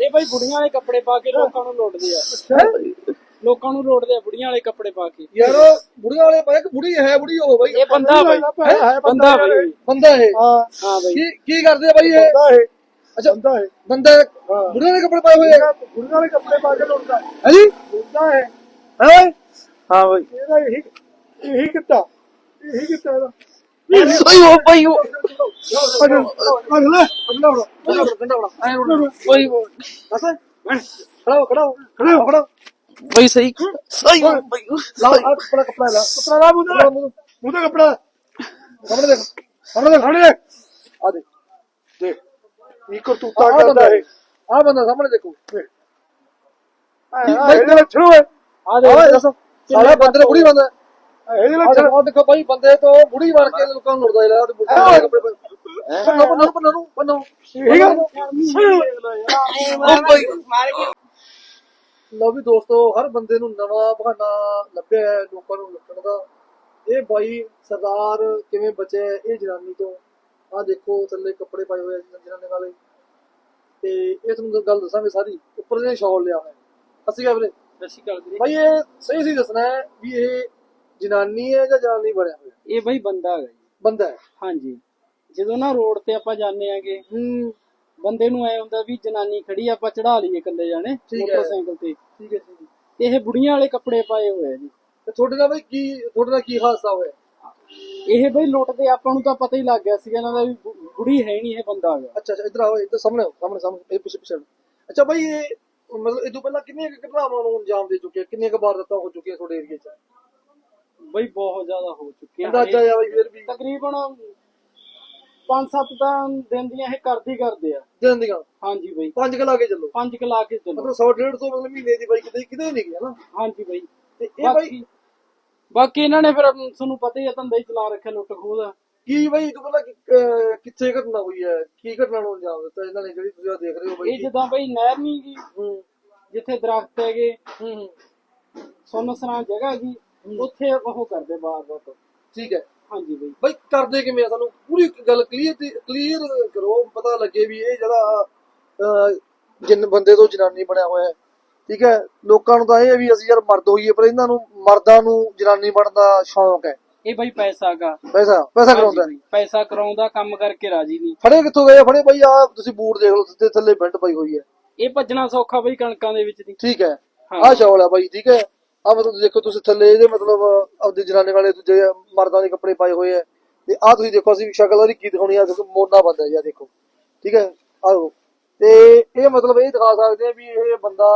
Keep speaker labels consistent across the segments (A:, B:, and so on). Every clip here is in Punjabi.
A: ਇਹ ਬਾਈ ਬੁੜੀਆਂ ਵਾਲੇ ਕੱਪੜੇ ਪਾ ਕੇ ਲੋਕਾਂ ਨੂੰ ਲੁੱਟਦੇ ਆ। ਲੋਕਾਂ ਨੂੰ ਲੁੱਟਦੇ ਆ ਬੁੜੀਆਂ ਵਾਲੇ ਕੱਪੜੇ ਪਾ ਕੇ।
B: ਯਾਰ ਬੁੜੀਆਂ ਵਾਲੇ ਪਾਇਆ ਕਿ ਬੁੜੀ ਹੈ ਬੁੜੀ ਹੋ ਬਾਈ।
A: ਇਹ ਬੰਦਾ ਬਾਈ। ਬੰਦਾ ਬਾਈ।
B: ਬੰਦਾ ਇਹ।
C: ਹਾਂ
A: ਹਾਂ ਬਾਈ।
B: ਕੀ ਕੀ ਕਰਦੇ ਆ ਬਾਈ ਇਹ?
C: ਬੰਦਾ ਹੈ
B: ਅੱਛਾ
C: ਬੰਦਾ ਹੈ
B: ਬੰਦਾ ਬੁੜੀਆਂ ਦੇ ਕੱਪੜੇ ਪਾਏ ਹੋਏ ਆ?
C: ਗੁਰੂਆਂ ਵਾਲੇ ਕੱਪੜੇ ਪਾ ਕੇ ਲੁੱਟਦਾ।
B: ਹੈ ਜੀ?
C: ਬੰਦਾ ਹੈ
B: ਹੈ?
A: ਹਾਂ ਬਾਈ।
C: ਇਹਦਾ ਇਹੀ ਇਹੀ ਕਿੱਤਾ। ਇਹੀ ਕਿੱਤਾ ਇਹਦਾ।
A: ਸਹੀ ਹੋ ਬਾਈ ਬਾਈ। ਬਾਈ ਸਹੀ ਸਹੀ ਬਾਈ
B: ਕੱਪੜਾ ਕੱਪੜਾ ਲਾ ਕੱਪੜਾ ਲਾ ਮੂੰਹ ਤੇ ਮੂੰਹ ਤੇ ਕੱਪੜਾ ਸਾਹਮਣੇ ਦੇਖ ਸਾਹਮਣੇ ਦੇਖ ਸਾਹਮਣੇ ਦੇਖ ਆ ਦੇ ਦੇਖ
C: ਕੀ ਕਰਤੂਤਾ
B: ਆ
C: ਕਰਦਾ
B: ਬੰਦਾ
C: ਹੈ
B: ਆ ਬੰਦਾ ਸਾਹਮਣੇ ਦੇਖੋ
C: ਇਹ ਇਹਦੇ ਲੱਛਣ ਹੈ
A: ਆ ਦੇ
B: ਦੱਸੋ ਸਾਲਾ ਬੰਦੇ ਨੇ ਬੁੜੀ ਬੰਦਾ
C: ਇਹਦੇ
B: ਆ
C: ਲੱਛਣ
B: ਦੇਖੋ ਆਹ ਦੇਖੋ ਬਾਈ ਬੰਦੇ ਤੋਂ ਬੁੜੀ ਬਣ ਕੇ ਲੋਕਾਂ ਨੂੰ ਲੁੱਟਦਾ ਯਾਰ ਤੇ ਬੁੱਢੇ ਵਾਲੇ ਕੱਪੜੇ ਪਾ ਪੰਨੋ ਪੰਨੋ ਪੰਨੋ ਪੰਨੋ
C: ਠੀਕ ਹੈ
B: ਲਓ ਵੀ ਦੋਸਤੋ ਹਰ ਬੰਦੇ ਨੂੰ ਨਵਾਂ ਬਹਾਨਾ ਲੱਭਿਆ ਹੈ ਲੋਕਾਂ ਨੂੰ ਲੁੱਟਣ ਦਾ। ਇਹ ਬਾਈ ਸਰਦਾਰ ਕਿਵੇਂ ਬਚਿਆ ਹੈ ਇਹ ਜਨਾਨੀ ਤੋਂ। ਆਹ ਦੇਖੋ ਥੱਲੇ ਕੱਪੜੇ ਪਾਏ ਹੋਏ ਆ ਜਨਾਨੀ ਵਾਲੇ ਤੇ ਇਹ ਤੁਹਾਨੂੰ ਗੱਲ ਦੱਸਾਂਗੇ ਸਾਰੀ। ਉੱਪਰ ਨੇ ਸ਼ਾਲ ਲਿਆ ਹੋਇਆ। ਅਸੀਂ ਕਹਾਂ ਵੀਰੇ।
A: ਸੱਚੀ ਗੱਲ ਵੀਰੇ।
B: ਬਾਈ ਇਹ ਸਹੀ ਸਹੀ ਦੱਸਣਾ ਹੈ ਵੀ ਇਹ ਜਨਾਨੀ ਹੈ ਜਾਂ ਜਨਾਨੀ ਬਣਿਆ ਹੋਇਆ?
A: ਇਹ ਬਾਈ ਬੰਦਾ ਹੈਗਾ ਜੀ।
B: ਬੰਦਾ ਹੈ।
A: ਹਾਂਜੀ। ਜਦੋਂ ਨਾ ਰੋਡ ਤੇ ਆਪਾਂ ਜਾਂਦੇ ਆਂਗੇ
B: ਹੂੰ।
A: ਬੰਦੇ ਨੂੰ ਐ ਹੁੰਦਾ ਵੀ ਜਨਾਨੀ ਖੜੀ ਆਪਾਂ ਚੜਾ ਲਈਏ ਇਕੱਲੇ ਜਾਣੇ
B: ਠੀਕ ਹੈ।
A: ਮੋਟਰਸਾਈਕਲ ਤੇ।
B: ਠੀਕ ਹੈ ਠੀਕ ਹੈ।
A: ਤੇ ਇਹ ਬੁੜੀਆਂ ਵਾਲੇ ਕੱਪੜੇ ਪਾਏ ਹੋਏ ਆ ਜੀ।
B: ਤੇ ਤੁਹਾਡੇ ਨਾਲ ਬਾਈ ਕੀ ਤੁਹਾਡੇ ਨਾਲ ਕੀ ਹਾਦਸਾ ਹੋਇਆ?
A: ਇਹ ਬਈ ਲੁੱਟਦੇ ਆਪਾਂ ਨੂੰ ਤਾਂ ਪਤਾ ਹੀ ਲੱਗ ਗਿਆ ਸੀਗਾ ਇਹਨਾਂ ਦਾ ਵੀ ਬੁ- ਬੁੜੀ ਹੈ ਨਹੀਂ ਇਹ ਬੰਦਾ ਹੈਗਾ।
B: ਅੱਛਾ ਅੱਛਾ ਇਧਰ ਆਓ ਇੱਧਰ ਸਾਹਮਣੇ ਆਓ ਸਾਹਮਣੇ ਸਾਹਮਣੇ ਇਹ ਪਿੱਛੇ ਪਿੱਛੇ ਆਓ। ਅੱਛਾ ਬਾਈ ਇਹ ਮਤਲਬ ਇਹ ਤੋਂ ਪਹਿਲਾਂ ਕਿੰਨੀਆਂ ਕੁ ਘਟਨਾਵਾਂ ਨੂੰ ਅੰਜਾਮ ਦੇ ਚੁੱਕੇ ਆ? ਕਿੰਨੀਆਂ ਕੁ ਵਾਰਦਾਤਾਂ ਹੋ ਚੁੱਕੀਆਂ ਤੁਹਾਡੇ ਏਰੀਏ 'ਚ?
A: ਬਈ ਬਹੁਤ ਜ਼ਿਆਦਾ ਹੋ ਚੁੱਕੇ ਆ।
B: ਅੰਦਾਜ਼ਾ ਬਾਈ ਫਿਰ ਵੀ।
A: ਤਕਰੀਬਨ 5-7 ਤਾਂ ਦਿਨ ਦੀਆਂ ਇਹ ਕਰਦੇ ਕਰਦੇ ਆ।
B: ਦਿਨ ਦੀਆਂ?
A: ਹਾਂਜੀ ਬਈ।
B: ਪੰਜ ਕੁ ਲਾ ਕੇ ਚੱਲੋ।
A: ਪੰਜ ਕੁ ਲਾ ਕੇ ਚੱਲੋ।
B: ਮਤਲਬ 100 150 ਮਤਲਬ ਮਹੀਨੇ ਦੀ ਬਾਈ ਕਿਤੇ ਕਿਤੇ ਨਹੀਂ ਗਿਆ ਨਾ।
A: ਹਾਂਜੀ ਬਈ।
B: ਤੇ ਇਹ ਬਾਈ
A: ਬਾਕੀ ਇਹਨਾਂ ਨੇ ਫਿਰ ਤੁਹਾਨੂੰ ਪਤਾ ਹੀ ਆ ਧੰਦਾ ਹੀ ਚਲਾ ਰੱਖਿਆ ਲੁੱਟ ਖੋਹ ਦਾ।
B: ਕੀ ਬਾਈ ਇਹ ਤੋਂ ਪਹਿਲਾਂ ਕਿੱਥੇ ਘਟਨਾ ਹੋਈ ਹੈ? ਕੀ ਘਟਨਾ ਨੂੰ ਅੰਜਾਮ ਦਿੱਤਾ ਇਹਨਾਂ ਨੇ? ਜਿਹੜੀ ਤੁਸੀਂ ਦੇਖ ਰਹੇ ਹੋ
A: ਇਹ
B: ਬਾਈ
A: ਜਿੱਦਾਂ ਬਈ ਨਹਿਰ ਨਹੀਂ ਗੀ
B: ਹੂੰ।
A: ਜਿੱਥੇ ਦਰਖਤ ਹੈਗੇ।
B: ਹੂੰ ਹੂੰ।
A: ਸੁੰਨਸਰਾਂ ਜਗ੍ਹਾ ਜੀ। ਉੱਥੇ ਉਹ ਕਰਦੇ ਬਾਰ ਬਾਰ
B: ਠੀਕ ਹੈ।
A: ਹਾਂਜੀ ਬਈ।
B: ਬਾਈ ਕਰਦੇ ਕਿਵੇਂ ਆ? ਸਾਨੂੰ ਪੂਰੀ ਗੱਲ ਕਲੀਅਰ ਕਲੀਅਰ ਕਰੋ ਪਤਾ ਲੱਗੇ ਵੀ ਇਹ ਜਿਹੜਾ ਜਿੰਨ ਬੰਦੇ ਤੋਂ ਜਨਾਨੀ ਬਣਿਆ ਹੋਇਆ ਹੈ। ਠੀਕ ਹੈ। ਲੋਕਾਂ ਨੂੰ ਤਾਂ ਇਹ ਵੀ ਅਸੀਂ ਯਾਰ ਮਰਦ ਹੋਈਏ ਪਰ ਇਹਨਾਂ ਨੂੰ ਮਰਦਾਂ ਨੂੰ ਜਨਾਨੀ ਬਣਨ ਦਾ ਸ਼ੌਂਕ ਹੈ।
A: ਇਹ ਬਈ ਪੈਸਾ ਹੈਗਾ
B: ਪੈਸਾ ਪੈਸਾ ਕਰਾਉਂਦਾ
A: ਬਈ, ਪੈਸਾ ਕਰਾਉਂਦਾ ਕੰਮ ਕਰਕੇ ਰਾਜੀ ਨਹੀਂ।
B: ਫੜੇ ਕਿੱਥੋਂ ਗਏ ਆ? ਫੜੇ ਬਾਈ ਆ ਤੁਸੀਂ ਬੂਟ ਦੇਖ ਲਓ ਤੇ ਥੱਲੇ ਬੈਲਟ ਪਾਈ ਹੋਈ ਹੈ।
A: ਇਹ ਭੱਜਣਾ ਸੌਖਾ ਬਈ ਕਣਕਾਂ ਦੇ ਵਿੱਚ ਦੀ।
B: ਠੀਕ ਹੈ। ਆਹ ਸ਼ੌਲ ਹੈ ਬਾਈ ਠੀਕ ਹੈ। ਆ ਮਤਲਬ ਦੇਖੋ ਤੁਸੀਂ ਥੱਲੇ ਇਹਦੇ ਮਤਲਬ ਆਪਦੇ ਜਨਾਨੇ ਵਾਲੇ ਦੂਜੇ ਮਰਦਾਂ ਦੇ ਕੱਪੜੇ ਪਾਏ ਹੋਏ ਆ। ਤੇ ਆਹ ਤੁਸੀਂ ਦੇਖੋ ਅਸੀਂ ਸ਼ਕਲ ਉਹਦੀ ਕੀ ਦਿਖਾਉਣੀ ਆ ਦੇਖੋ ਮੋਨਾ ਬੰਦਾ ਜੀ ਆਹ ਦੇਖੋ। ਠੀਕ ਹੈ? ਆਹੋ ਤੇ ਇਹ ਮਤਲਬ ਇਹ ਦਿਖਾ ਸਕਦੇ ਆ ਵੀ ਇਹ ਬੰਦਾ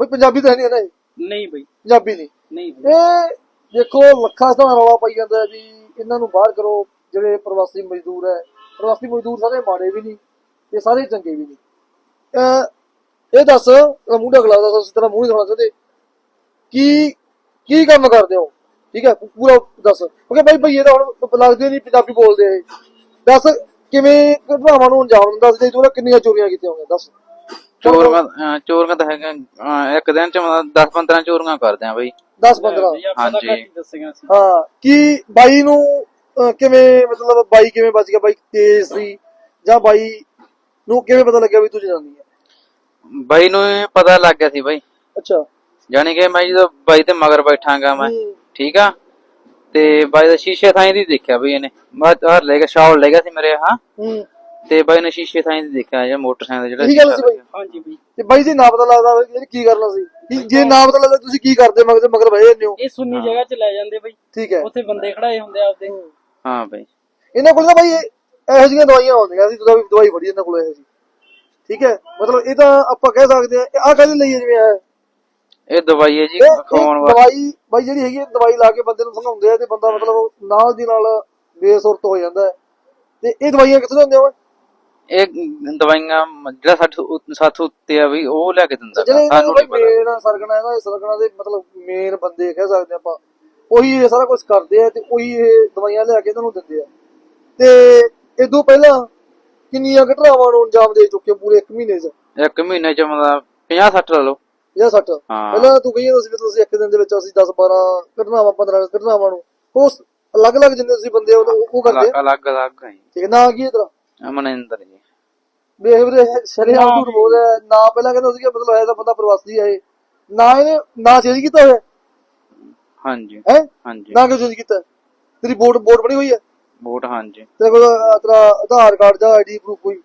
B: ਬਈ ਪੰਜਾਬੀ ਤਾਂ ਨਹੀਂ ਹੈ ਨਾ?
A: ਨਹੀਂ ਬਈ।
B: ਪੰਜਾਬੀ ਨਹੀਂ।
A: ਨਹੀਂ
B: ਇਹ ਦੇਖੋ ਲੱਖਾਂ ਸਤਾਂ ਰੌਲਾ ਪਾਈ ਜਾਂਦਾ ਹੈ ਵੀ ਇਹਨਾਂ ਨੂੰ ਬਾਹਰ ਕਰੋ ਜਿਹੜੇ ਪ੍ਰਵਾਸੀ ਮਜ਼ਦੂਰ ਹੈ। ਪ੍ਰਵਾਸੀ ਮਜ਼ਦੂਰ ਸਾਰੇ ਮਾੜੇ ਵੀ ਨਹੀਂ ਤੇ ਸਾਰੇ ਚੰਗੇ ਵੀ ਨਹੀਂ। ਇਹ ਦੱਸ ਤੇਰਾ ਮੂੰਹ ਢਕਲਾ ਦੱਸ ਅਸੀਂ ਤੇਰਾ ਮੂੰਹ ਨਹੀਂ ਦਿਖਾਉਣਾ ਚਾਹਤੇ ਕੀ ਕੀ ਕੰਮ ਕਰਦੇ ਹੋ? ਠੀਕ ਹੈ ਪੂਰਾ ਦੱਸ। ਕਿਉਂਕਿ ਬਾਈ ਭਈਏ ਤਾਂ ਹੁਣ ਲੱਗਦੇ ਨਹੀਂ ਪੰਜਾਬੀ ਬੋਲਦੇ ਇਹ। ਦੱਸ ਕਿਵੇਂ ਘਟਨਾਵਾਂ ਨੂੰ ਅੰਜਾਮ ਦਿੰਦਾ ਸੀ ਤੂੰ ਕਿੰਨੀਆਂ ਚੋਰੀਆਂ ਕੀਤੀਆਂ ਹੋਣਗੀਆਂ ਦੱਸ।
D: ਚੋਰੀਆਂ ਅਹ ਚੋਰੀਆਂ ਤਾਂ ਹੈਗੀਆਂ ਅਹ ਇੱਕ ਦਿਨ ਚ 10 15 ਚੋਰੀਆਂ ਕਰਦੇ ਆ ਬਈ।
B: 10 15
A: ਬਈ ਆਪਾਂ ਤਾਂ
D: ਹਾਂਜੀ।
A: ਹੀ ਸੀ।
B: ਕੀ ਬਾਈ ਨੂੰ ਅਹ, ਕਿਵੇਂ ਮਤਲਬ ਬਾਈ ਕਿਵੇਂ ਬਚ ਗਿਆ? ਬਾਈ ਤੇਜ਼ ਸੀ ਜਾਂ ਬਾਈ ਨੂੰ ਕਿਵੇਂ ਪਤਾ ਲੱਗਿਆ ਵੀ ਤੂੰ ਜਨਾਨੀ ਹੈ
D: ਬਾਈ ਨੂੰ ਇਹ ਪਤਾ ਲੱਗ ਗਿਆ ਸੀ ਬਾਈ।
B: ਅੱਛਾ।
D: ਯਾਨੀ ਕਿ ਮੈਂ ਜਦੋਂ ਬਾਈ ਦੇ ਮਗਰ ਬੈਠਾਂਗਾ ਮੈਂ
B: ਹੂੰ,
D: ਠੀਕ ਆ? ਤੇ ਬਾਈ ਦਾ ਸ਼ੀਸ਼ੇ ਥਾਂ ਦੀ ਦੇਖਿਆ ਬਈ ਇਹਨੇ। ਮੈਂ ਹਰ ਲੈ ਗਿਆ ਸ਼ਾਲ ਲੈ ਗਿਆ ਸੀ ਮੇਰੇ ਹਾਂ।
B: ਹੂੰ।
D: ਤੇ ਬਾਈ ਨੇ ਸ਼ੀਸ਼ੇ ਥਾਂ ਦੀ ਦੇਖਿਆ ਜਿਹੜਾ ਮੋਟਰਸਾਈਕਲ ਦਾ
B: ਇਹੀ
D: ਜਿਹੜਾ
B: ਗੱਲ ਸੀ ਬਾਈ।
A: ਹਾਂਜੀ ਬਈ।
B: ਤੇ ਬਾਈ ਜੀ ਨਾ ਪਤਾ ਲੱਗਦਾ ਬਾਈ ਇਹਨੇ ਕੀ ਕਰਨਾ ਸੀ? ਕੀ- ਜੇ ਨਾ ਪਤਾ ਲੱਗਦਾ ਤੁਸੀਂ ਕੀ ਕਰਦੇ ਮਗਰ ਮਗਰ ਬਹਿ ਜਾਂਦੇ ਹੋ।
A: ਇਹ ਸੁੰਨੀ ਜਗ੍ਹਾ 'ਚ ਲੈ ਜਾਂਦੇ ਬਈ।
B: ਠੀਕ ਹੈ।
A: ਉੱਥੇ ਬੰਦੇ ਖੜਾਏ ਹੁੰਦੇ ਆ ਆਪਦੇ।
D: ਹਾਂ ਬਾਈ।
B: ਇਹਨਾਂ ਕੋਲ ਤਾਂ ਬਾਈ ਇਹ- ਇਹੋ ਜਿਹੀਆਂ ਦਵਾਈਆਂ ਹੁੰਦੀਆਂ ਸੀ ਦਵਾਈ ਦਵਾਈ ਬੜੀ ਇਹਨਾਂ ਕੋਲ ਇਹੋ ਜੀ ਠੀਕ ਹੈ? ਮਤਲਬ ਇਹ ਤਾਂ ਆਪਾਂ ਕਹਿ ਸਕਦੇ ਆ ਆਹ ਕਾਹਦੇ ਲਈ ਹੈ ਜਿਵੇਂ ਹੈ
D: ਇਹ ਦਵਾਈ ਹੈ ਜੀ
B: ਇਹ- ਇਹ
D: ਖਾਣ ਵਾਸਤੇ।
B: ਦਵਾਈ ਬਾਈ ਜਿਹੜੀ ਹੈਗੀ ਹੈ, ਦਵਾਈ ਲਾ ਕੇ ਬੰਦੇ ਨੂੰ ਸਮਝਾਉਂਦੇ ਆ ਤੇ ਬੰਦਾ ਮਤਲਬ ਨਾਲ ਦੀ ਨਾਲ ਬੇਸੁਰਤ ਹੋ ਜਾਂਦਾ ਹੈ। ਤੇ ਇਹ ਦਵਾਈਆਂ ਕਿੱਥੋਂ ਹੁੰਦੀਆਂ ਓਏ
D: ਇਹ ਦਵਾਈਆਂ ਜਿਹੜਾ ਉ- ਸਾਥੋਂ ਉੱਤੇ ਆ ਬਈ ਉਹ ਲੈ ਕੇ ਦਿੰਦਾ। ਗਾ,
B: ਜਿਹੜੇ
D: ਸਾਨੂੰ ਨਹੀਂ ਪਤਾ।
B: ਮੇਨ ਸਰਗਣਾ ਇਹਦਾ ਸਰਗਣਾ ਦੇ ਮਤਲਬ ਮੇਨ ਬੰਦੇ ਕਹਿ ਸਕਦੇ ਆਪਾਂ। ਉਹੀ ਇਹ ਸਾਰਾ ਕੁਝ ਕਰਦੇ ਆ ਤੇ ਉਹੀ ਇਹ ਦਵਾਈਆਂ ਲਿਆ ਕੇ ਤੁਹਾਨੂੰ ਦਿੰਦੇ ਆ। ਤੇ ਇਦੋਂ ਪਹਿਲਾਂ ਕਿੰਨੀਆਂ ਘਟਨਾਵਾਂ ਨੂੰ ਅੰਜਾਮ ਦੇ ਚੁੱਕੇ ਪੂਰੇ 1 ਮਹੀਨੇ 'ਚ?
D: ਇੱਕ ਮਹੀਨੇ ਚ ਮਤਲਬ 50 60 ਲਾ ਲਓ।
B: ਜਾਂ 60
D: ਹਾਂ।
B: ਪਹਿਲਾਂ ਤੂੰ ਕਹੀ ਜਾਂਦਾ ਸੀ ਵੀ ਤੁਸੀਂ ਇੱਕ ਦਿਨ ਦੇ ਵਿੱਚ ਅਸੀਂ 10 12 ਘਟਨਾਵਾਂ 15 ਘਟਨਾਵਾਂ ਨੂੰ। ਉਸ ਅਲੱਗ-ਅਲੱਗ ਜਿੰਨੇ ਤੁਸੀਂ ਬੰਦੇ ਹੋ ਉਹ ਉਹ ਕਰਦੇ ਆ।
D: ਅਲੱਗ ਅਲੱਗ ਹੈ ਜੀ।
B: ਠੀਕ ਹੈ ਨਾ ਕੀ ਤੇਰਾ
D: ਅਮਨਿੰਦਰ ਜੀ।
B: ਵੇਖ ਵੀਰੇ ਸ਼ਰੀਆਮ ਝੂਠ ਬੋਲ ਰਿਹਾ ਹੈ। ਨਾ ਪਹਿਲਾਂ ਕਹਿੰਦਾ ਸੀਗਾ ਮਤਲਬ ਹੈ ਤਾਂ ਬੰਦਾ ਪ੍ਰਵਾਸੀ ਹੈ ਇਹ। ਨਾ ਇਹਨੇ ਨਾ ਚੇਂਜ ਕੀਤਾ ਹੋਇਆ
D: ਹਾਂਜੀ।
B: ਹੈ?
D: ਹਾਂਜੀ।
B: ਨਾ ਕਿਉਂ ਚੇਂਜ ਕੀਤਾ? ਤੇਰੀ ਵੋਟ ਵੋਟ ਬਣੀ ਹੋਈ ਹੈ?
D: ਵੋਟ ਹਾਂਜੀ।
B: ਤੇਰੇ ਕੋਲ ਅਹ, ਤੇਰਾ ਆਧਾਰ ਕਾਰਡ ਜਾਂ ਆਈਡੀ ਪ੍ਰੂਫ ਕੋਈ?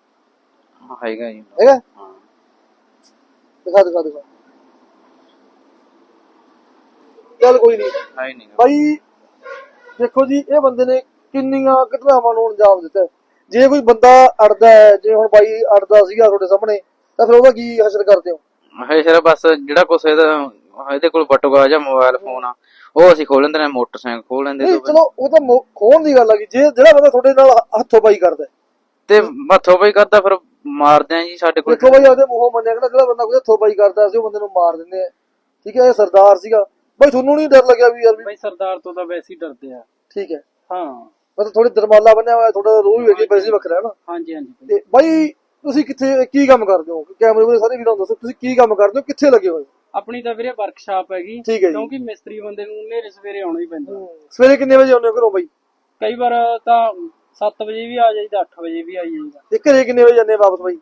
D: ਹੈਗਾ ਜੀ।
B: ਹੈਗਾ?
D: ਹਾਂ।
B: ਦਿਖਾ ਦਿਖਾ ਦਿਖਾ। ਚੱਲ ਕੋਈ ਨਹੀਂ।
D: ਹੈ ਹੀ ਨਹੀਂ।
B: ਭਾਈ ਦੇਖੋ ਜੀ ਇਹ ਬੰਦੇ ਨੇ ਕਿੰਨੀਆਂ ਘਟਨਾਵਾਂ ਨੂੰ ਅੰਜਾਮ ਦਿੱਤਾ। ਹੈ। ਜੇ ਕੋਈ ਬੰਦਾ ਅੜਦਾ ਹੈ ਜੇ ਹੁਣ ਬਾਈ ਅੜਦਾ ਸੀਗਾ ਤੁਹਾਡੇ ਸਾਹਮਣੇ ਤਾਂ ਫਿਰ ਉਹਦਾ ਕੀ ਹਸ਼ਰ ਕਰਦੇ ਹੋ?
D: ਹੈ ਸਿਰ ਬਸ ਜਿਹੜਾ ਕੁਛ ਇਹਦਾ ਇਹਦੇ ਕੋਲ ਬਟੂਗਾ ਜਾਂ ਮੋਬਾਈਲ ਫੋਨ ਆ। ਉਹ ਅਸੀਂ ਖੋਲ ਲੈਂਦੇ ਨੇ ਮੋਟਰਸਾਈਕਲ ਖੋਲ ਲੈਂਦੇ
B: ਨਹੀਂ
D: ਤੋਂ
B: ਚਲੋ ਉਹ ਤਾਂ ਮੋ- ਖੋਹਣ ਦੀ ਗੱਲ ਆ ਗਈ ਜੇ ਜਿਹੜਾ ਬੰਦਾ ਤੁਹਾਡੇ ਨਾਲ ਹੱਥੋਂ ਬਾਈ ਕਰਦਾ ਹੈ।
D: ਤੇ ਮੱਥੋਂ ਪਈ ਕਰਦਾ ਫਿਰ ਮਾਰਦੇ ਆ ਜੀ ਸਾਡੇ ਕੋਲ।
B: ਦੇਖੋ ਬਾਈ ਉਹਦੇ ਮੂੰਹੋਂ ਮੰਨਿਆ ਕਿ ਜਿਹੜਾ ਬੰਦਾ ਕੋਈ ਹੱਥੋਂ ਬਾਈ ਕਰਦਾ ਸੀ ਉਹ ਬੰਦੇ ਨੂੰ ਮਾਰ ਦਿੰਦੇ ਆ। ਠੀਕ ਹੈ ਇਹ ਸਰਦਾਰ ਸੀਗਾ। ਬਾਈ ਤੁਹਾਨੂੰ ਨਹੀਂ ਡਰ ਲੱਗਿਆ ਵੀ ਯਾਰ ਵੀ
A: ਬਈ ਸਰਦਾਰ ਤੋਂ ਤਾਂ ਵੈਸੇ ਹੀ ਡਰਦੇ ਆ।
B: ਠੀਕ ਹੈ।
A: ਹਾਂ।
B: ਮਤਲਬ ਥੋੜੀ ਦਰਮਾਲਾ ਬੰਨਿਆ ਹੋਇਆ ਥੋੜਾ ਰੋਹ ਵੀ ਵੇਖੀ ਵੈਸੇ ਵੱਖਰਾ ਹੈ ਨਾ।
A: ਹਾਂਜੀ ਹਾਂਜੀ ਬਈ।
B: ਤੇ ਬਾਈ ਤੁਸੀਂ ਕਿੱਥੇ ਕੀ ਕੰਮ ਕਰਦੇ ਹੋ? ਕੈਮਰੇ ਵਿੱਚ ਸਾਰੇ ਵੀਰਾਂ ਨੂੰ ਦੱਸੋ ਤੁਸੀਂ ਕੀ ਕੰਮ ਕਰਦੇ ਹੋ? ਕਿੱਥੇ ਲੱਗੇ ਹੋਏ ਹੋ?
A: ਆਪਣੀ ਤਾਂ ਵੀਰੇ ਵਰਕਸ਼ਾਪ ਹੈਗੀ
B: ਠੀਕ ਹੈ ਜੀ।
A: ਕਿਉਂਕਿ ਮਿਸਤਰੀ ਬੰਦੇ ਨੂੰ ਨੇਰੇ ਸਵੇਰੇ ਆਉਣਾ ਹੀ ਪੈਂਦਾ।
B: ਸਵੇਰੇ ਕਿੰਨੇ ਵਜੇ ਆਉਂਦੇ ਹੋ ਘਰੋਂ ਬਾਈ?
A: ਕਈ ਵਾਰ ਤਾਂ 7 ਵਜੇ ਵੀ ਆ ਜਾਈਦਾ 8 ਵਜੇ ਵੀ ਆ ਜਾਈਦਾ।
B: ਤੇ ਘਰੇ ਕਿੰਨੇ ਵਜੇ ਜਾਂਦੇ ਆ ਵਾਪਸ ਬਾਈ?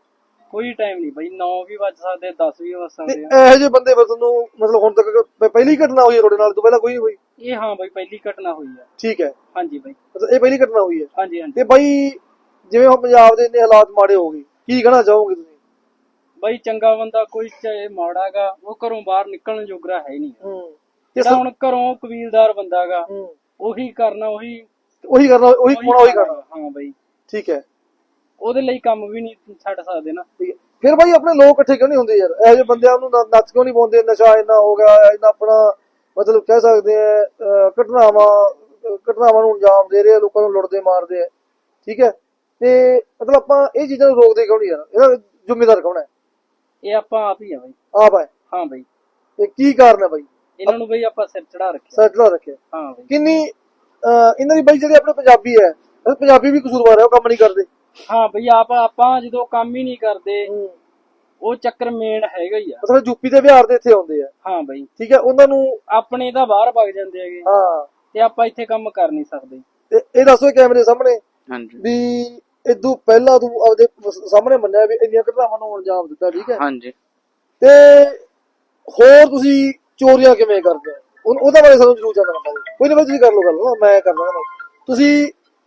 A: ਕੋਈ ਟਾਈਮ ਨਹੀਂ ਬਈ 9 ਵੀ ਵੱਜ ਸਕਦੇ 10 ਵੀ ਵੱਜ
B: ਤੇ
A: ਸਕਦੇ ਆ।
B: ਇਹੋ ਜਿਹੇ ਬੰਦੇ ਫਿਰ ਤੁਹਾਨੂੰ ਮਤਲਬ ਹੁਣ ਤੱਕ ਪ- ਪਹਿਲੀ ਘਟਨਾ ਹੋਈ ਹੈ ਤੁਹਾਡੇ ਨਾਲ ਤੋਂ ਪਹਿਲਾਂ ਕੋਈ ਨਹੀਂ ਹੋਈ?
A: ਇਹ ਹਾਂ ਬਈ ਪਹਿਲੀ ਘਟਨਾ ਹੋਈ ਆ
B: ਠੀਕ ਹੈ।
A: ਹਾਂਜੀ ਬਈ।
B: ਮਤਲਬ ਇਹ ਪਹਿਲੀ ਘਟਨਾ ਹੋਈ ਹੈ।
A: ਹਾਂਜੀ ਹਾਂਜੀ।
B: ਤੇ ਬਾਈ ਜਿਵੇਂ ਹੁਣ ਪੰਜਾਬ ਦੇ ਇੰਨੇ ਹਾਲਾਤ ਮਾੜੇ ਹੋ ਗਏ ਕੀ ਕਹਿਣਾ ਚਾਹੋਗੇ ਤੁਸੀਂ?
A: ਬਈ ਚੰਗਾ ਬੰਦਾ ਕੋਈ ਚਾਹੇ ਮਾੜਾਗਾ ਉਹ ਘਰੋਂ ਬਾਹਰ ਨਿਕਲਣ ਜੋਗਰਾ ਹੈ ਹੀ ਨਹੀਂ।
B: ਹੂੰ। ਤੇ
A: ਜਿਹੜਾ ਹੁਣ ਘਰੋਂ ਕਬੀਲਦਾਰ ਬੰਦਾਗਾ
B: ਹੂੰ।
A: ਉਹੀ ਕਰਨਾ ਉਹੀ
B: ਉਹੀ ਕਰਨਾ ਉਹੀ ਕਮਾਉਣਾ ਉਹੀ ਕਰਨਾ।
A: ਹਾਂ ਬਈ।
B: ਠੀਕ ਹੈ।
A: ਉਹਦੇ ਲਈ ਕੰਮ ਵੀ ਨਹੀਂ ਛੱਡ ਸਕਦੇ ਨਾ।
B: ਠੀਕ ਹੈ। ਫਿਰ ਬਾਈ ਆਪਣੇ ਲੋਕ ਇਕੱਠੇ ਕਿਉਂ ਨਹੀਂ ਹੁੰਦੇ ਯਾਰ? ਇਹੋ ਜਿਹੇ ਬੰਦਿਆਂ ਨੂੰ ਨ- ਨੱਚ ਕਿਉਂ ਨਹੀਂ ਪਾਉਂਦੇ? ਨਸ਼ਾ ਇੰਨਾ ਹੋ ਗਿਆ ਇੰਨਾ ਆਪਣਾ ਮਤਲਬ ਕਹਿ ਸਕਦੇ ਆ ਅਹ, ਘਟਨਾਵਾਂ ਅਹ, ਘਟਨਾਵਾਂ ਨੂੰ ਅੰਜਾਮ ਦੇ ਰਹੇ ਆ ਲੋਕਾਂ ਨੂੰ ਲੁੱਟਦੇ ਮਾਰਦੇ ਆ। ਠੀਕ ਹੈ। ਤੇ ਮਤਲਬ ਆਪਾਂ ਇਹ ਚੀਜ਼ਾਂ ਨੂੰ ਰੋਕਦੇ ਕਿਉਂ ਨਹੀਂ ਯਾਰ? ਇਹਦਾ ਜ਼ਿੰਮੇਦਾਰ ਕੌਣ ਹੈ?
A: ਇਹ ਆਪਾਂ ਆਪ ਹੀ ਆ ਬਈ।
B: ਆਪ ਹੈ
A: ਹਾਂ ਬਈ।
B: ਤੇ ਕੀ ਕਾਰਨ ਹੈ ਬਾਈ?
A: ਇਹਨਾਂ ਨੂੰ ਬਈ ਆਪਾਂ ਸਿਰ ਚੜਾ ਰੱਖਿਆ।
B: ਸੱਜਣਾ ਰੱਖਿਆ।
A: ਹਾਂ ਬਈ।
B: ਕਿੰਨੀ ਅਹ, ਇਹਨਾਂ ਦੀ ਬਾਈ ਜਿਹੜੇ ਆਪਣੇ ਪੰਜਾਬੀ ਹੈ ਇਹ ਪੰਜਾਬੀ ਵੀ ਕਸੂਰਵਾਰ ਹੈ ਉਹ ਕੰਮ ਨਹੀਂ ਕਰਦੇ।
A: ਹਾਂ ਬਈ ਆਪ ਆਪਾਂ ਜਦੋਂ ਕੰਮ ਹੀ ਨਹੀਂ ਕਰਦੇ ਉਹ ਚੱਕਰ ਮੇਨ ਹੈਗਾ ਹੀ ਆ।
B: ਮਤਲਬ ਯੂਪੀ ਦੇ ਬਿਹਾਰ ਦੇ ਇੱਥੇ ਆਉਂਦੇ ਆ।
A: ਹਾਂ ਬਈ।
B: ਠੀਕ ਹੈ ਉਹਨਾਂ ਨੂੰ
A: ਆਪਣੇ ਤਾਂ ਬਾਹਰ ਭੱਜ ਜਾਂਦੇ ਹੈਗੇ।
B: ਹਾਂ।
A: ਤੇ ਆਪਾਂ ਇੱਥੇ ਕੰਮ ਕਰ ਨਹੀਂ ਸਕਦੇ।
B: ਤੇ ਇਹ ਦੱਸੋ ਕੈਮਰੇ ਸਾਹਮਣੇ
D: ਹਾਂਜੀ।
B: ਵੀ ਇਦੋਂ ਪਹਿਲਾਂ ਤੂੰ ਆਪਦੇ ਸਾਹਮਣੇ ਮੰਨਿਆ ਵੀ ਇੰਨੀਆਂ ਘਟਨਾਵਾਂ ਨੂੰ ਅੰਜਾਮ ਦਿੱਤਾ ਠੀਕ ਹੈ?
D: ਹਾਂਜੀ।
B: ਤੇ ਹੋਰ ਤੁਸੀਂ ਚੋਰੀਆਂ ਕਿਵੇਂ ਕਰਦੇ? ਹੋ ਉਹ- ਉਹਦਾ ਬਾਰੇ ਸਾਨੂੰ ਜ਼ਰੂਰ ਜਾਣਨਾ ਪਊਗਾ ਕੋਈ ਨਾ ਤੁਸੀਂ ਕਰ ਲਓ ਗੱਲ ਮੈਂ ਕਰਦਾ ਨਾ ਤੁਸੀਂ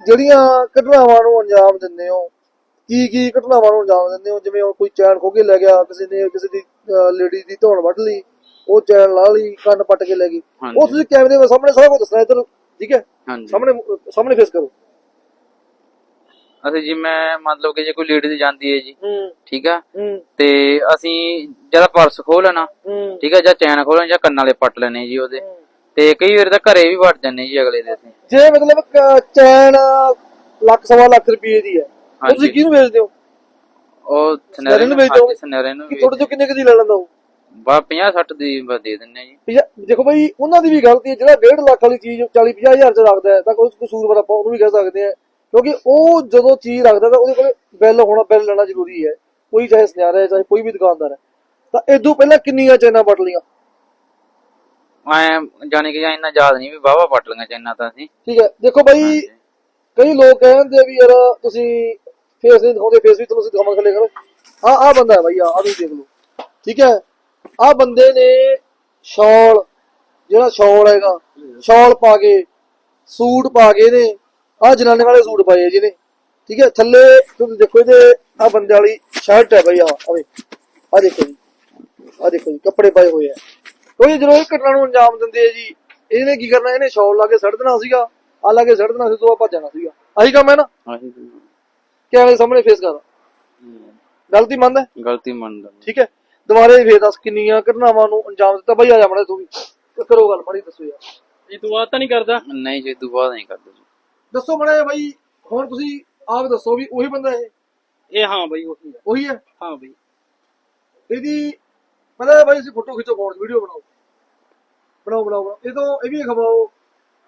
B: ਜਿਹੜੀਆਂ ਘਟਨਾਵਾਂ ਨੂੰ ਅੰਜਾਮ ਦਿੰਦੇ ਹੋ ਕੀ ਕੀ ਘਟਨਾਵਾਂ ਨੂੰ ਅੰਜਾਮ ਦਿੰਦੇ ਹੋ? ਜਿਵੇਂ ਕੋਈ ਚੈਨ ਖੋ ਕੇ ਲੈ ਗਿਆ ਕਿਸੇ ਨੇ ਕਿਸੇ ਦੀ ਲੇਡੀ ਦੀ ਧੌਣ ਵੱਢ ਲਈ ਉਹ ਚੈਨ ਲਾ ਲਈ ਕੰਨ ਪੱਟ ਕੇ ਲੈ ਗਈ। ਉਹ ਤੁਸੀਂ ਕੈਮਰੇ ਦੇ ਸਾਹਮਣੇ ਸਾਰਾ ਕੁਝ ਦੱਸਣਾ ਇੱਧਰ ਠੀਕ ਹੈ? ਸਾਹਮਣੇ ਸਾਹਮਣੇ ਫੇਸ ਕਰੋ।
D: ਅਸੀਂ ਜੀ ਮੈਂ ਮਤਲਬ ਕਿ ਜੇ ਕੋਈ ਲੇਡੀਜ਼ ਜਾਂਦੀ ਹੈ ਜੀ
B: ਹੂੰ।
D: ਠੀਕ ਆ?
B: ਹੂੰ।
D: ਤੇ ਅਸੀਂ ਜਦ ਪਰਸ ਖੋਲ ਲੈਣਾ
B: ਹੂੰ।
D: ਠੀਕ ਆ? ਜਾਂ ਚੈਨ ਖੋਲਣ ਜਾਂ ਕੰਨਾਂ ਵਾਲੇ ਪੱਟ ਲੈਣੇ ਜੀ ਉਹਦੇ। ਤੇ ਕਈ ਵਾਰ ਤਾਂ ਘਰੇ ਵੀ ਵੜ ਜਾਂਦੇ ਜੀ ਅਗਲੇ ਦੇ ਅਸੀਂ।
B: ਜੇ ਮਤਲਬ ਚੈਨ ਲੱਖ ਸਵਾ ਲੱਖ ਰੁਪਏ ਦੀ ਹੈ। ਤੁਸੀਂ ਕਿਹਨੂੰ ਵੇਚਦੇ ਹੋ?
D: ਉਹ
B: ਸੁਨਹਿਰੇ ਨੂੰ
D: ਨੂੰ
B: ਵੇਚ। ਦਿਓ?
D: ਹਾਂਜੀ, ਸੁਨਹਿਰੇ ਨੂੰ
B: ਤੁਹਾਡੇ ਤੋਂ ਕਿੰਨੇ ਕੁ ਦੀ ਲੈ ਲੈਂਦਾ ਉਹ?
D: ਬਾ 50 60 ਦੀ ਬਸ ਦੇ ਦਿੰਨੇ ਜੀ।
B: ਹੈ, ਦੇਖੋ ਭਾਈ ਉਹਨਾਂ ਦੀ ਵੀ ਗਲਤੀ ਹੈ ਜਿਹੜਾ 1.5 ਲੱਖ ਵਾਲੀ ਚੀਜ਼ 40 50 ਹਜ਼ਾਰ ਚ ਰੱਖਦਾ ਹੈ ਤਾਂ ਕੋਈ ਕਸੂਰਵਾਰ ਆਪਾਂ ਉਹਨੂੰ ਵੀ ਕਹਿ ਸਕਦੇ ਹਾਂ। ਕਿਉਂਕਿ ਉਹ ਜਦੋਂ ਚੀਜ਼ ਰੱਖਦਾ ਤਾਂ ਉਹਦੇ ਕੋਲ ਬਿੱਲ ਹੋਣਾ ਬਿੱਲ ਲੈਣਾ ਜ਼ਰੂਰੀ ਹੈ। ਕੋਈ ਚਾਹੇ ਸੁਨਿਆਰਾ ਹੈ ਚਾਹੇ ਕੋਈ ਵੀ ਦੁਕਾਨਦਾਰ ਹੈ। ਤਾਂ ਇਦੋਂ ਪਹਿਲਾਂ ਕਿੰਨੀਆਂ ਚੈਨਾਂ ਵੱਟ ਲੀਆਂ
D: ਐ ਜਾਣੀ ਕਿ ਜਾਂ ਇੰਨਾ ਯਾਦ ਨਹੀਂ ਵੀ ਵਾਵਾ ਪੱਟ ਲਈਆਂ ਚੈਨਾਂ ਤਾਂ ਅਸੀਂ।
B: ਠੀਕ ਹੈ। ਦੇਖੋ ਭਾਈ ਕਈ ਲੋਕ ਕਹਿੰਦੇ ਆ ਵੀ ਯਾਰ ਤੁਸੀਂ ਫੇਸ ਨਹੀਂ ਦਿਖਾਉਂਦੇ ਫੇਸ ਵੀ ਤੁਹਾਨੂੰ ਅਸੀਂ ਦਿਖਾਵਾਂਗੇ ਥੱਲੇ ਕਰੋ ਆ ਆ ਬੰਦਾ ਹੈ ਭਾਈ ਆ ਆ ਵੀ ਦੇਖ ਲਓ। ਠੀਕ ਹੈ? ਆ ਬੰਦੇ ਨੇ ਸ਼ਾਲ ਜਿਹੜਾ ਸ਼ਾਲ ਹੈਗਾ ਸ਼ਾਲ ਪਾ ਕੇ ਸੂਟ ਪਾ ਕੇ ਨੇ ਆ ਜਨਾਨੇ ਵਾਲੇ ਸੂਟ ਪਾਏ ਆ ਜਿਹਨੇ ਠੀਕ ਹੈ ਥੱਲੇ ਤੁਸੀਂ ਦੇਖੋ ਇਹਦੇ ਆ ਬੰਦੇ ਵਾਲੀ ਸ਼ਰਟ ਹੈ ਭਾਈ ਆ ਆਵੇ ਆ ਦੇਖੋ ਜੀ ਆ ਦੇਖੋ ਜੀ ਕੱਪੜੇ ਪਾਏ ਹੋਏ ਆ। ਕੋਈ ਜਦੋਂ ਇਹ ਘਟਨਾ ਨੂੰ ਅੰਜਾਮ ਦਿੰਦੇ ਆ ਜੀ ਇਹਨੇ ਕੀ ਕਰਨਾ ਇਹਨੇ ਸ਼ਾਲ ਲਾ ਕੇ ਸੜ ਦੇਣਾ ਸੀਗਾ ਆ ਲਾ ਕੇ ਸੜ ਦੇਣਾ ਸੀ ਤੋਂ ਭੱਜ ਜਾਣਾ ਸੀਗਾ। ਆਹੀ ਕੰਮ ਹੈ ਨਾ?
D: ਆਹੀ
B: ਕੈਮਰੇ ਸਾਹਮਣੇ ਫੇਸ ਕਰ। ਗਲਤੀ ਮੰਨਦਾ?
D: ਗਲਤੀ ਮੰਨਦਾ
B: ਠੀਕ ਹੈ ਦੁਬਾਰੇ ਫੇਰ ਦੱਸ ਕਿੰਨੀਆਂ ਘਟਨਾਵਾਂ ਨੂੰ ਅੰਜਾਮ ਦਿੱਤਾ। ਬਈ ਆ ਜਾ ਮੜਾ ਤੂੰ ਵੀ। ਕਰੋ ਗੱਲ ਮੜੀ ਦੱਸੋ ਯਾਰ।
A: ਇਹ ਤੂੰ ਆ ਤਾਂ ਨਹੀਂ ਕਰਦਾ?
D: ਨਹੀਂ ਜੀ ਦੁਬਾਰਾ ਨਹੀਂ ਕਰਦੇ ਜੀ।
B: ਦੱਸੋ ਮੜਾ ਬਾਈ ਹੁਣ ਤੁਸੀਂ ਆਪ ਦੱਸੋ ਵੀ ਉਹੀ ਬੰਦਾ ਇਹ?
A: ਇਹ ਹਾਂ ਬਈ ਉਹੀ ਆ।
B: ਉਹੀ ਹੈ
A: ਹਾਂ ਬਈ।
B: ਇਹਦੀ ਪਤਾ ਹੈ ਬਾਈ ਤੁਸੀਂ ਫੋਟੋ ਖਿੱਚੋ ਫੋਨ ਵੀਡੀਓ ਬਣਾਓ। ਬਣਾਓ ਬਣਾਓ ਬਣਾਓ। ਇਹ ਤੋਂ ਇਹ ਵੀ ਖਵਾਓ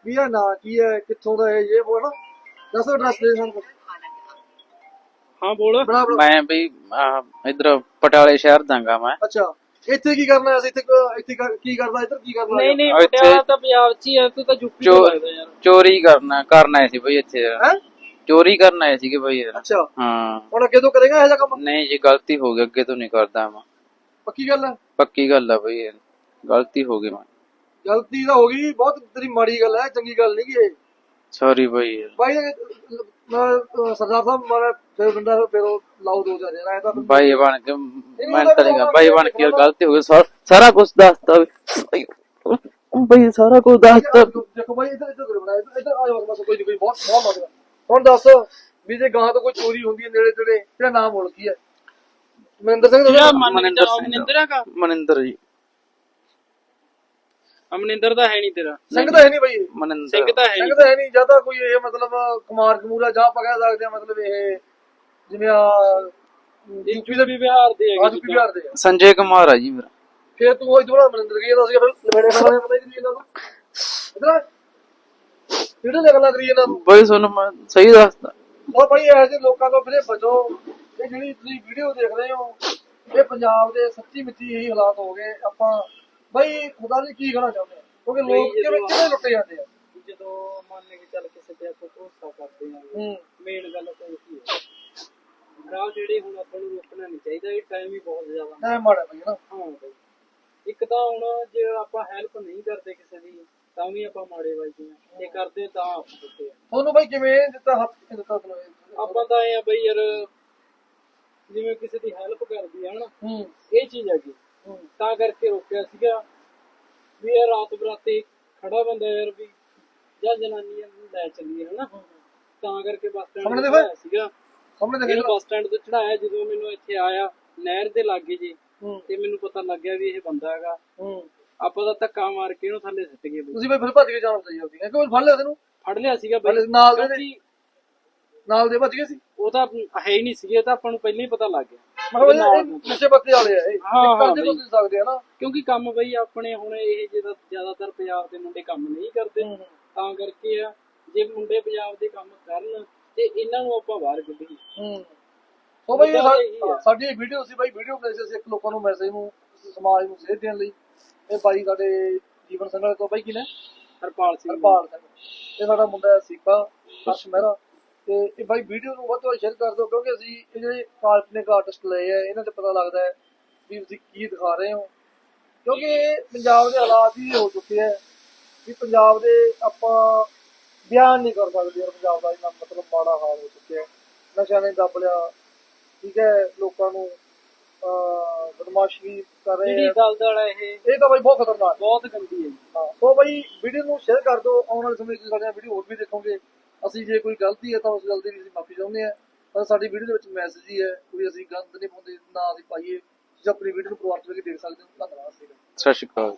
B: ਵੀ ਇਹ ਨਾਂ ਕੀ ਹੈ ਕਿੱਥੋਂ ਦਾ ਹੈ ਇਹ ਉਹ ਹੈ ਨਾ। ਦੱਸੋ ਐਡਰੈਸ ਦੇ ਸਾਨੂੰ।
A: ਹਾਂ ਬੋਲ।
B: ਬਣਾ ਬਣਾ।
D: ਮੈਂ ਵੀ ਇਧਰ ਪਟਿਆਲੇ ਸ਼ਹਿਰ ਦਾਂਗਾ ਮੈਂ।
B: ਅੱਛਾ। ਇੱਥੇ ਕੀ ਕਰਨਾ ਸੀ ਇੱਥੇ ਕ- ਇੱਥੇ ਕ- ਕੀ ਕਰਦਾ ਇੱਧਰ ਕੀ ਕਰਦਾ
A: ਨਹੀਂ ਨਹੀਂ
D: ਇੱਥੇ-
A: ਪਟਿਆਲਾ ਤਾਂ ਪੰਜਾਬ 'ਚ ਹੀ ਆ ਤੂੰ ਤਾਂ ਯੂਪੀ ਤੋਂ
D: ਚੋ-
A: ਲੱਗਦਾ ਯਾਰ।
D: ਚੋਰੀ ਕਰਨਾ ਕਰਨ ਆਏ ਸੀ ਬਈ ਇੱਥੇ।
B: ਹੈ?
D: ਚੋਰੀ ਕਰਨ ਆਏ ਸੀਗੇ ਬਈ। ਯਾਰ।
B: ਅੱਛਾ।
D: ਹਾਂ।
B: ਹੁਣ ਅੱਗੇ ਤੋਂ ਕਰੇਗਾ ਇਹ ਜਿਹਾ ਕੰਮ?
D: ਨਹੀਂ ਜੀ ਗਲਤੀ ਹੋ ਗਈ ਅੱਗੇ ਤੋਂ ਨਹੀਂ ਕਰਦਾ ਮੈਂ।
B: ਪੱਕੀ ਗੱਲ ਹੈ?
D: ਪੱਕੀ ਗੱਲ ਆ ਬਈ ਇਹ। ਗਲਤੀ ਹੋ ਗਈ ਮੈਂ
B: ਗਲਤੀ ਤਾਂ ਹੋ ਗਈ ਬਹੁਤ ਤੇਰੀ ਮਾੜੀ ਗੱਲ ਹੈ ਚੰਗੀ ਗੱਲ ਨਹੀਂ ਇਹ।
D: ਸੌਰੀ ਬਈ। ਯਾਰ।
B: ਬਾਈ ਇਹ- ਮੈਂ ਅਹ, ਸਰਦਾਰ ਸਾਹਿਬ ਮੈਂ ਫਿਰ ਬੰਦਾ ਫਿਰ ਉਹ ਲਾਓ ਦੋ ਚਾਰ ਜਣਾ ਤਾਂ
D: ਬਾਈ ਬਣ ਕੇ ਮੈਂ ਤਾਂ ਨਹੀਂ ਗਾ, ਬਾਈ ਬਣ ਕੇ ਯਾਰ ਗਲਤੀ ਹੋ ਗਈ ਸਾ- ਸਾਰਾ ਕੁਝ ਦੱਸਤਾ ਬਈ ਬਈ ਸਾਰਾ ਕੁਝ ਦੱਸਤਾ
B: ਦੇਖੋ ਬਾਈ ਇੱਧਰ ਇੱਧਰ ਕਰੋ ਇੱਧਰ ਇੱਧਰ ਆ ਜਾਓ ਬਸ ਕੋਈ ਨਹੀਂ ਕੋਈ ਬਹੁਤ ਬਹੁਤ ਮਸਲਾ ਹੁਣ ਦੱਸ ਵੀ ਜੇ ਗਾਂ ਤੋਂ ਕੋਈ ਚੋਰੀ ਹੁੰਦੀ ਹੈ ਨੇੜੇ ਤੇੜੇ ਤੇਰਾ ਨਾਮ ਹੋਣ ਕੀ ਹੈ? ਮਨਿੰਦਰ ਸਿੰਘ
A: ਜਿਹੜਾ ਮੰਨ
D: ਮਨਿੰਦਰ ਸਿੰਘ।
A: ਹੈਗਾ?
D: ਜੀ।
A: ਅਮਨਿੰਦਰ ਦਾ ਹੈ ਨਹੀਂ ਤੇਰਾ।
B: ਸਿੰਘ ਤਾਂ ਹੈ ਨਹੀਂ ਬਾਈ।
D: ਮਨਿੰਦਰ।
A: ਸਿੰਘ ਤਾਂ ਹੈ
B: ਸਿੰਘ
A: ਨਹੀਂ।
B: ਤਾਂ ਹੈ ਨਹੀਂ ਜ਼ਿਆਦਾ ਕੋਈ ਇਹ ਮਤਲਬ ਕੁਮਾਰ ਕਮੂਰਾ ਜਾਂ ਆਪਾਂ ਕਹਿ ਸਕਦੇ ਆ ਮਤਲਬ ਇਹ ਜਿਵੇਂ ਆ ਯੂਪੀ ਦੇ
A: ਵੀ ਬਿਹਾਰ ਦੇ
B: ਆ
A: ਹੈਗੇ
B: ਯੂਪੀ ਬਿਹਾਰ ਦੇ ਆ।
D: ਸੰਜੇ ਕੁਮਾਰ ਆ ਜੀ ਮੇਰਾ।
B: ਫੇਰ ਤੂੰ ਉਹ ਜਿਹੜਾ ਮਨਿੰਦਰ ਕੀ ਦਾ ਸੀ ਫਿਰ ਲਵੇੜੇ ਨਾਲ ਪਤਾ ਹੀ ਨਹੀਂ ਇਹਨਾਂ ਨੂੰ ਇਧਰ ਕਿਹੜੇ ਲੈ ਗੱਲਾਂ ਕਰੀ ਇਹਨਾਂ ਨੂੰ?
D: ਬਈ ਤੁਹਾਨੂੰ ਮੈਂ ਸਹੀ ਦੱਸਦਾ।
B: ਉਹ ਭਾਈ ਇਹੋ ਜਿਹੇ ਲੋਕਾਂ ਤੋਂ ਵੀਰੇ ਬਚੋ। ਇਹ ਜਿਹੜੀ ਤੁਸੀਂ ਵੀਡੀਓ ਦੇਖ ਰਹੇ ਹੋ ਇਹ ਪੰਜਾਬ ਦੇ ਸੱਚੀ ਮਿੱਚੀ ਇਹੀ ਹਾਲਾਤ ਹੋ ਗਏ। ਆਪਾਂ ਭਾਈ ਖੁਦਾ ਜੀ ਕੀ ਕਹਿਣਾ ਚਾਹੁੰਦੇ ਆ? ਕਿਉਂਕਿ ਲੋਕ ਕਿਵੇਂ ਕਿਵੇਂ ਲੁੱਟੇ ਜਾਂਦੇ ਆ?
A: ਜਦੋਂ ਮੰਨ ਕੇ ਚੱਲ ਕਿਸੇ ਤੇ ਆਪਾਂ ਭਰੋਸਾ ਕਰਦੇ ਹਾਂ
B: ਹੂੰ।
A: ਮੇਨ ਗੱਲ ਤਾਂ ਇਹ ਹੈ। ਰਾਹ ਜਿਹੜੇ ਹੁਣ ਆਪਾਂ ਨੂੰ ਰੋਕਣਾ ਨਹੀਂ ਚਾਹੀਦਾ ਇਹ ਟਾਈਮ ਹੀ ਬਹੁਤ ਜ਼ਿਆਦਾ
B: ਐ ਮਾੜਾ ਭਾਈ ਨਾ।
A: ਹਾਂ ਬਈ। ਇੱਕ ਤਾਂ ਹੁਣ ਜੇ ਆਪਾਂ ਹੈਲਪ ਨਹੀਂ ਕਰਦੇ ਕਿਸੇ ਦੀ ਤਾਂ ਵੀ ਆਪਾਂ ਮਾੜੇ ਵੱਜਦੇ ਆ ਜੇ ਕਰਦੇ ਤਾਂ ਆਪਾਂ ਦਿੱਤੇ ਆ।
B: ਤੁਹਾਨੂੰ ਭਾਈ ਕਿਵੇਂ ਦਿੱਤਾ ਹੱਥ ਕਿਵੇਂ ਦਿੱਤਾ ਤੁਹਾਨੂੰ?
A: ਆਪਾਂ ਤਾਂ ਐ ਆ ਬਈ ਯਾਰ ਜਿਵੇਂ ਕਿਸੇ ਦੀ ਹੈਲਪ ਕਰਦੀ ਆ ਹਨਾ?
B: ਹੂੰ।
A: ਇਹ ਚੀਜ਼ ਹੈਗੀ।
B: ਹੂੰ।
A: ਤਾਂ ਕਰਕੇ ਰੋਕਿਆ ਸੀਗਾ। ਵੀ ਇਹ ਰਾਤ ਬਰਾਤੇ ਖੜਾ ਬੰਦਾ ਯਾਰ ਵੀ ਜਾਂ ਜਨਾਨੀਆਂ ਨੂੰ ਲੈ ਚੱਲੀਏ ਹਨਾ? ਤਾਂ ਕਰਕੇ ਬੱਸ ਸਟੈਂਡ
B: ਸਾਹਮਣੇ ਦੇਖੋ।
A: ਸੀਗਾ।
B: ਸਾਹਮਣੇ ਦੇਖ
A: ਇਹਨੂੰ ਬੱਸ ਸਟੈਂਡ ਤੋਂ ਚੜਾਇਆ ਜਦੋਂ ਮੈਨੂੰ ਇੱਥੇ ਆਇਆ ਨਹਿਰ ਦੇ ਲਾਗੇ ਜੀ ਤੇ ਮੈਨੂੰ ਪਤਾ ਲੱਗਿਆ ਵੀ ਇਹ ਬੰਦਾ ਹੈਗਾ। ਆਪਾਂ ਤਾਂ ਧੱਕਾ ਮਾਰ ਕੇ ਇਹਨੂੰ ਥੱਲੇ ਸਿੱਟ ਗਏ ਬਈ।
B: ਤੁਸੀਂ ਭਾਈ ਫਿਰ ਭੱਜ ਕੇ ਜਾਣਾ ਚਾਹੀਦਾ ਸੀ ਕਿਉਂਕਿ ਫੜ ਲਿਆ ਤੈਨੂੰ।
A: ਫੜ ਲਿਆ ਸੀਗਾ ਬਈ।
B: ਨਾਲ ਦੇ
A: ਕਿਉਂਕਿ
B: ਨਾਲ ਦੇ ਭੱਜ ਗਏ ਸੀ।
A: ਉਹ ਤਾਂ ਹੈ ਹੀ ਨਹੀਂ ਸੀਗੇ ਇਹ ਤਾਂ ਆਪਾਂ ਨੂੰ ਪਹਿਲਾਂ ਹੀ ਪਤਾ ਲੱਗ ਗਿਆ।
B: ਮੈਂ ਕਿਹਾ ਇਹ ਨਸ਼ੇ ਪੱਤੇ ਵਾਲੇ ਆ ਇਹ।
A: ਹਾਂ, ਹਾਂ,
B: ਕਰਦੇ
A: ਬਈ।
B: ਤੁਸੀਂ ਸਕਦੇ ਆ ਨਾ।
A: ਕਿਉਂਕਿ ਕੰਮ ਬਈ ਆਪਣੇ ਹੁਣ ਇਹ ਜਿਹਦਾ ਜ਼ਿਆਦਾਤਰ ਪੰਜਾਬ ਦੇ ਮੁੰਡੇ ਕੰਮ ਨਹੀਂ ਕਰਦੇ। ਤਾਂ ਕਰਕੇ ਆ ਜੇ ਮੁੰਡੇ ਪੰਜਾਬ ਦੇ ਕੰਮ ਕਰਨ ਤੇ ਇਹਨਾਂ ਨੂੰ ਆਪਾਂ ਬਾਹਰ ਕੱਢੀਏ।
B: ਹੂੰ। ਉਹ ਬਈ ਇਹ
A: ਮੁੱਦਾ
B: ਸਾ-
A: ਇਹੀ ਆ।
B: ਸਾਡੀ ਵੀਡੀਓ ਸੀ ਬਾਈ ਵੀਡੀਓ ਬਣਾਈ ਸੀ ਇੱਕ ਲੋਕਾਂ ਨੂੰ ਮੈਸੇਜ ਨੂੰ ਸਮਾਜ ਨੂੰ ਸੇਧ ਦੇਣ ਲਈ। ਇਹ ਬਾਈ ਸਾਡੇ ਜੀਵਨ ਸੰਗਲ ਤੋਂ ਬਾਈ ਕੀ ਨੇ
A: ਹਰਪਾਲ ਸਿੰਘ।
B: ਹਰਪਾਲ ਸਿੰਘ। ਇਹ ਸਾਡਾ ਮੁੰਡਾ ਹੈ ਸੀਪਾ ਹਰਸ਼ ਮਹਿਰਾ। ਤੇ ਇਹ ਬਾਈ ਵੀਡੀਓ ਨੂੰ ਵੱਧ ਤੋਂ ਸ਼ੇਅਰ ਕਰ ਦਿਓ ਕਿਉਂਕਿ ਅਸੀਂ ਇਹ ਜਿਹੜੇ ਕਾਲਪਨਿਕ ਆਰਟਿਸਟ ਲਏ ਆ ਇਹਨਾਂ ਤੇ ਪਤਾ ਲੱਗਦਾ ਹੈ ਵੀ ਤੁਸੀਂ ਕੀ ਦਿਖਾ ਰਹੇ ਹੋ। ਕਿਉਂਕਿ ਪੰਜਾਬ ਦੇ ਹਾਲਾਤ ਹੀ ਹੋ ਚੁੱਕੇ ਹੈ। ਵੀ ਪੰਜਾਬ ਦੇ ਆਪਾਂ ਬਿਆਨ ਨਹੀਂ ਕਰ ਸਕਦੇ ਯਾਰ ਪੰਜਾਬ ਦਾ ਇੰਨਾ ਮਤਲਬ ਮਾੜਾ ਹਾਲ ਹੋ ਚੁੱਕਿਆ ਹੈ। ਨਸ਼ਾ ਨੇ ਦੱਬ ਲਿਆ। ਠੀਕ ਹੈ ਲੋਕਾਂ ਨੂੰ ਬਦਮਾਸ਼ੀ ਕਰ ਰਹੇ
A: ਜਿਹੜੀ ਦਲਦਲ ਹੈ ਇਹ
B: ਇਹ ਤਾਂ ਬਾਈ ਬਹੁਤ ਖਤਰਨਾਕ
A: ਬਹੁਤ ਗੰਦੀ ਹੈ।
B: ਹਾਂ ਸੋ ਬਾਈ ਵੀਡੀਓ ਨੂੰ ਸ਼ੇਅਰ ਕਰ ਦਿਓ। ਆਉਣ ਵਾਲੇ ਸਮੇਂ ਵਿੱਚ ਸਾਡੀਆਂ ਵੀਡੀਓ ਹੋਰ ਵੀ ਦੇਖੋਗੇ। ਅਸੀਂ ਜੇ ਕੋਈ ਗਲਤੀ ਹੈ ਤਾਂ ਉਸ ਗਲਤੀ ਦੀ ਅਸੀਂ ਮਾਫੀ ਚਾਹੁੰਦੇ ਹਾਂ। ਪਰ ਸਾਡੀ ਵੀਡੀਓ ਦੇ ਵਿੱਚ ਮੈਸੇਜ ਹੀ ਹੈ ਕੋਈ ਅਸੀਂ ਗੰਦ ਨਹੀਂ ਪਾਉਂਦੇ ਨਾ ਅਸੀਂ ਪਾਈਏ। ਤੁਸੀਂ ਆਪਣੀ ਵੀਡੀਓ ਨੂੰ ਪਰਿਵਾਰ ਚ ਵੀ ਦੇਖ ਸਕਦੇ ਹੋ। ਧੰਨਵਾਦ
D: ਸਤਿ ਸ਼੍ਰੀ ਅਕਾਲ।